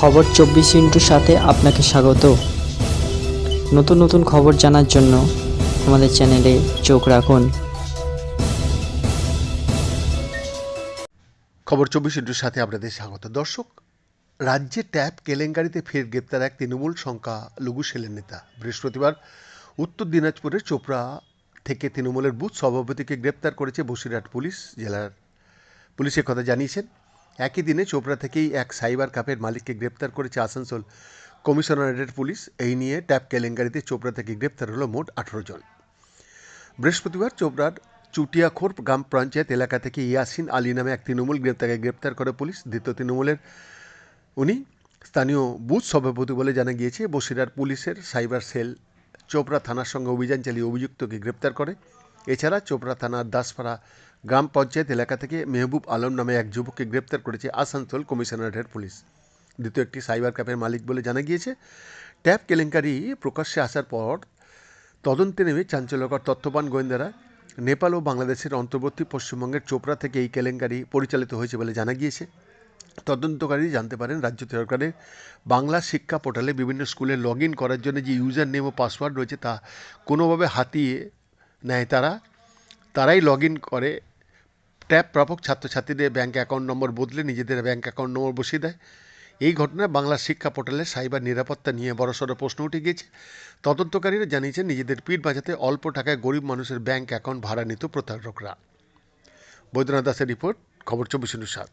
খবর চব্বিশ ইন্টুর সাথে আপনাকে স্বাগত। নতুন নতুন খবর জানার জন্য আমাদের চ্যানেলে চোখ রাখুন। খবর চব্বিশ ইন্টুর সাথে আপনাদের স্বাগত। দর্শক, রাজ্যে ট্যাপ কেলেঙ্কারিতে ফের গ্রেপ্তার এক তৃণমূল সংখ্যা লঘু সেলের নেতা। বৃহস্পতিবার উত্তর দিনাজপুরের চোপড়া থেকে তৃণমূলের বুথ সভাপতিকে গ্রেপ্তার করেছে বসিরহাট পুলিশ জেলার। পুলিশের কথা জানিয়েছেন একই দিনে চোপড়া থেকেই এক সাইবার কাপের মালিককে গ্রেপ্তার করেছে আসানসোল কমিশনারেটের পুলিশ। এই নিয়ে ট্যাব কেলেঙ্কারিতে চোপড়া থেকে গ্রেপ্তার হলো মোট আঠেরো জন। বৃহস্পতিবার চোপড়ার চুটিয়াখোর গ্রাম পঞ্চায়েত এলাকা থেকে ইয়াসিন আলী নামে এক তৃণমূল গ্রেপ্তারকে গ্রেপ্তার করে পুলিশ। দ্বিতীয় তৃণমূলের উনি স্থানীয় বুথ সভাপতি বলে জানা গিয়েছে বসিরার পুলিশের সাইবার সেল চোপড়া থানার সঙ্গে অভিযান চালিয়ে অভিযুক্তকে গ্রেপ্তার করে। এছাড়া চোপড়া থানার দাসপাড়া গ্রাম পঞ্চায়েত এলাকা থেকে মেহবুব আলম নামে এক যুবককে গ্রেপ্তার করেছে আসানসোল কমিশনারেটের পুলিশ। দ্বিতীয় একটি সাইবার ক্যাফের মালিক বলে জানা গিয়েছে, ট্যাব কেলেঙ্কারি প্রকাশ্যে আসার পর তদন্তে নেমে চাঞ্চল্যকর তথ্যবান গোয়েন্দারা নেপাল ও বাংলাদেশের অন্তর্বর্তী পশ্চিমবঙ্গের চোপড়া থেকে এই কেলেঙ্কারি পরিচালিত হয়েছে বলে জানা গিয়েছে। তদন্তকারী জানতে পারেন, রাজ্য সরকারের বাংলা শিক্ষা পোর্টালে বিভিন্ন স্কুলে লগ ইন করার জন্য যে ইউজার নেম ও পাসওয়ার্ড রয়েছে তা কোনোভাবে হাতিয়ে নেয় তারা, তারাই লগ ইন করে ট্যাব প্রাপক ছাত্রছাত্রীদের ব্যাঙ্ক অ্যাকাউন্ট নম্বর বদলে নিজেদের ব্যাঙ্ক অ্যাকাউন্ট নম্বর বসিয়ে দেয়। এই ঘটনায় বাংলা শিক্ষা পোর্টালে সাইবার নিরাপত্তা নিয়ে বড়সড় প্রশ্ন উঠে গিয়েছে। তদন্তকারীরা জানিয়েছেন, নিজেদের পিঠ বাঁচাতে অল্প টাকায় গরিব মানুষের ব্যাঙ্ক অ্যাকাউন্ট ভাড়া নিত প্রতারকরা। বৈদ্যনাথ দাসের রিপোর্ট, খবর চব্বিশ সাত।